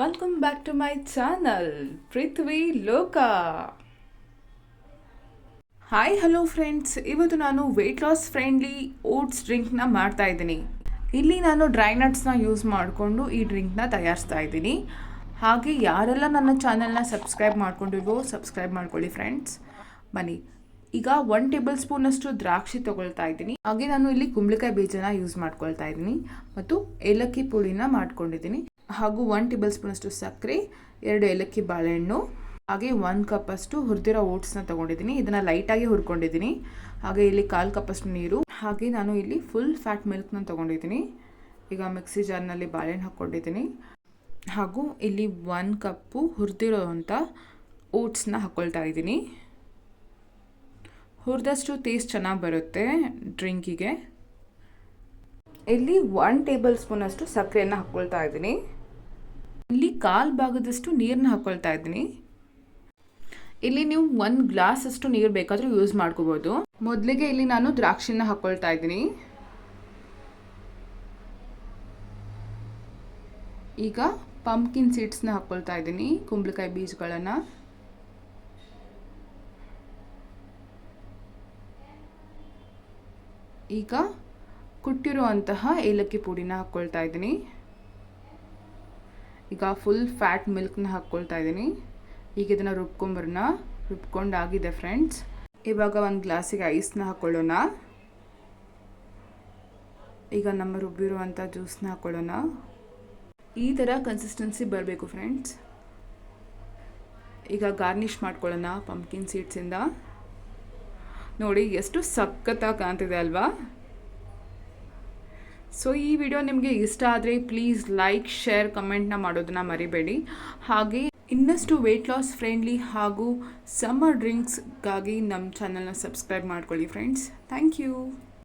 Welcome back to my channel Prithvi Loka hi hello friends ಇವತ್ತು ನಾನು weight loss friendly oats ಡ್ರಿಂಕ್ನ ಮಾಡ್ತಾ ಇದ್ದೀನಿ. ಇಲ್ಲಿ ನಾನು ಡ್ರೈ ನಟ್ಸ್ನ ಯೂಸ್ ಮಾಡಿಕೊಂಡು ಈ ಡ್ರಿಂಕ್ನ ತಯಾರಿಸ್ತಾ ಇದ್ದೀನಿ. ಹಾಗೆ ಯಾರೆಲ್ಲ ನನ್ನ ಚಾನಲ್ನ ಸಬ್ಸ್ಕ್ರೈಬ್ ಮಾಡ್ಕೊಂಡಿಲ್ವೋ ಸಬ್ಸ್ಕ್ರೈಬ್ ಮಾಡ್ಕೊಳ್ಳಿ ಫ್ರೆಂಡ್ಸ್ ಬನ್ನಿ. ಈಗ ಒನ್ ಟೇಬಲ್ ಸ್ಪೂನಷ್ಟು ದ್ರಾಕ್ಷಿ ತೊಗೊಳ್ತಾ ಇದ್ದೀನಿ. ಹಾಗೆ ನಾನು ಇಲ್ಲಿ ಕುಂಬಳಕಾಯಿ ಬೀಜನ ಯೂಸ್ ಮಾಡ್ಕೊಳ್ತಾ ಇದ್ದೀನಿ. ಮತ್ತು ಏಲಕ್ಕಿ ಪುಡಿನ ಮಾಡ್ಕೊಂಡಿದ್ದೀನಿ. ಹಾಗೂ ಒನ್ ಟೇಬಲ್ ಸ್ಪೂನಷ್ಟು ಸಕ್ಕರೆ, ಎರಡು ಏಲಕ್ಕಿ ಬಾಳೆಹಣ್ಣು, ಹಾಗೆ ಒಂದು ಕಪ್ಪಷ್ಟು ಹುರಿದಿರೋ ಓಟ್ಸ್ನ ತೊಗೊಂಡಿದ್ದೀನಿ. ಇದನ್ನು ಲೈಟಾಗಿ ಹುರ್ಕೊಂಡಿದ್ದೀನಿ. ಹಾಗೆ ಇಲ್ಲಿ ಕಾಲು ಕಪ್ಪಷ್ಟು ನೀರು. ಹಾಗೆ ನಾನು ಇಲ್ಲಿ ಫುಲ್ ಫ್ಯಾಟ್ ಮಿಲ್ಕ್ನ ತೊಗೊಂಡಿದ್ದೀನಿ. ಈಗ ಮಿಕ್ಸಿ ಜಾರ್ನಲ್ಲಿ ಬಾಳೆಹಣ್ಣು ಹಾಕ್ಕೊಂಡಿದ್ದೀನಿ. ಹಾಗೂ ಇಲ್ಲಿ ಒನ್ ಕಪ್ಪು ಹುರಿದಿರೋವಂಥ ಓಟ್ಸ್ನ ಹಾಕ್ಕೊಳ್ತಾ ಇದ್ದೀನಿ. ಹುರಿದಷ್ಟು ಟೇಸ್ಟ್ ಚೆನ್ನಾಗಿ ಬರುತ್ತೆ ಡ್ರಿಂಕಿಗೆ ಇಲ್ಲಿ ಒನ್ ಟೇಬಲ್ ಸ್ಪೂನಷ್ಟು ಸಕ್ಕರೆಯನ್ನು ಹಾಕ್ಕೊಳ್ತಾ ಇದ್ದೀನಿ. ಇಲ್ಲಿ ಕಾಲು ಭಾಗದಷ್ಟು ನೀರನ್ನ ಹಾಕ್ಕೊಳ್ತಾ ಇದ್ದೀನಿ. ಇಲ್ಲಿ ನೀವು ಒಂದು ಗ್ಲಾಸ್ ಅಷ್ಟು ನೀರು ಬೇಕಾದರೂ ಯೂಸ್ ಮಾಡ್ಕೋಬೋದು. ಮೊದಲಿಗೆ ಇಲ್ಲಿ ನಾನು ದ್ರಾಕ್ಷಿನ ಹಾಕ್ಕೊಳ್ತಾ ಇದ್ದೀನಿ. ಈಗ ಪಂಪ್ಕಿನ್ ಸೀಡ್ಸ್ನ ಹಾಕ್ಕೊಳ್ತಾ ಇದ್ದೀನಿ, ಕುಂಬಳಕಾಯಿ ಬೀಜಗಳನ್ನು. ಈಗ ಕುಟ್ಟಿರುವಂತಹ ಏಲಕ್ಕಿ ಪುಡಿನ ಹಾಕ್ಕೊಳ್ತಾ ಇದ್ದೀನಿ. ಈಗ ಫುಲ್ ಫ್ಯಾಟ್ ಮಿಲ್ಕ್ನ ಹಾಕ್ಕೊಳ್ತಾ ಇದ್ದೀನಿ. ಈಗ ಇದನ್ನು ರುಬ್ಕೊಂಬರೋಣ. ರುಬ್ಕೊಂಡಾಗಿದೆ ಫ್ರೆಂಡ್ಸ್ ಇವಾಗ ಒಂದು ಗ್ಲಾಸಿಗೆ ಐಸ್ನ ಹಾಕ್ಕೊಳ್ಳೋಣ. ಈಗ ನಮ್ಮ ರುಬ್ಬಿರುವಂಥ ಜ್ಯೂಸ್ನ ಹಾಕ್ಕೊಳ್ಳೋಣ. ಈ ಥರ ಕನ್ಸಿಸ್ಟೆನ್ಸಿ ಬರಬೇಕು ಫ್ರೆಂಡ್ಸ್ ಈಗ ಗಾರ್ನಿಷ್ ಮಾಡ್ಕೊಳ್ಳೋಣ ಪಂಪ್ಕಿನ್ ಸೀಡ್ಸಿಂದ ನೋಡಿ, ಎಷ್ಟು ಸಖತ್ತಾಗಿ ಕಾಣ್ತಿದೆ ಅಲ್ವಾ? ಸೊ ಈ ವಿಡಿಯೋ ನಿಮಗೆ ಇಷ್ಟ ಆದರೆ ಪ್ಲೀಸ್ ಲೈಕ್ ಶೇರ್ ಕಮೆಂಟ್ನ ಮಾಡೋದನ್ನ ಮರಿಬೇಡಿ. ಹಾಗೆ ಇನ್ನಷ್ಟು ವೆಯ್ಟ್ ಲಾಸ್ ಫ್ರೆಂಡ್ಲಿ ಹಾಗೂ ಸಮ್ಮರ್ ಡ್ರಿಂಕ್ಸ್ಗಾಗಿ ನಮ್ಮ ಚಾನಲ್ನ ಸಬ್ಸ್ಕ್ರೈಬ್ ಮಾಡ್ಕೊಳ್ಳಿ ಫ್ರೆಂಡ್ಸ್ ಥ್ಯಾಂಕ್ ಯು